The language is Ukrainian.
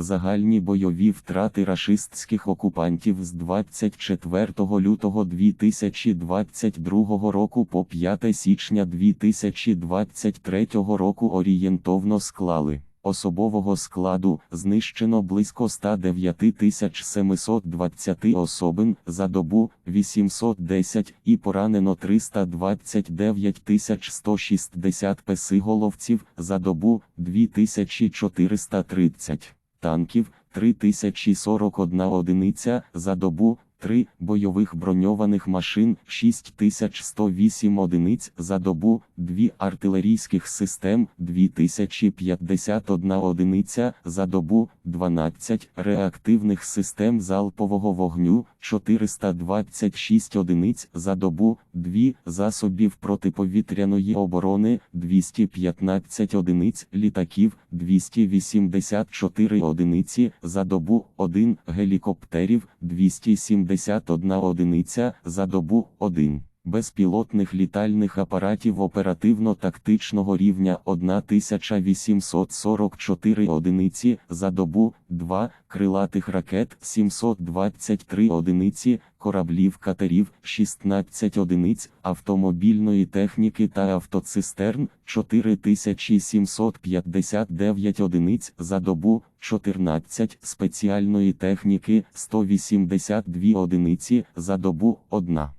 Загальні бойові втрати рашистських окупантів з 24 лютого 2022 року по 5 січня 2023 року орієнтовно склали. Особового складу знищено близько 109 720 особин за добу 810 і поранено 329 160 песиголовців за добу 2430 танків 3041 одиниця за добу, 3 бойових броньованих машин 6108 одиниць за добу, 2 артилерійських систем 2051 одиниця за добу, 12 реактивних систем залпового вогню 426 одиниць за добу, 2 засобів протиповітряної оборони 215 одиниць літаків 284 одиниці за добу, 1 гелікоптерів 271 одиниця за добу, 1 безпілотних літальних апаратів оперативно-тактичного рівня 1844 одиниці за добу, 2 крилатих ракет 723 одиниці, кораблів катерів 16 одиниць, автомобільної техніки та автоцистерн 4759 одиниць за добу, 14 спеціальної техніки 182 одиниці за добу, 1.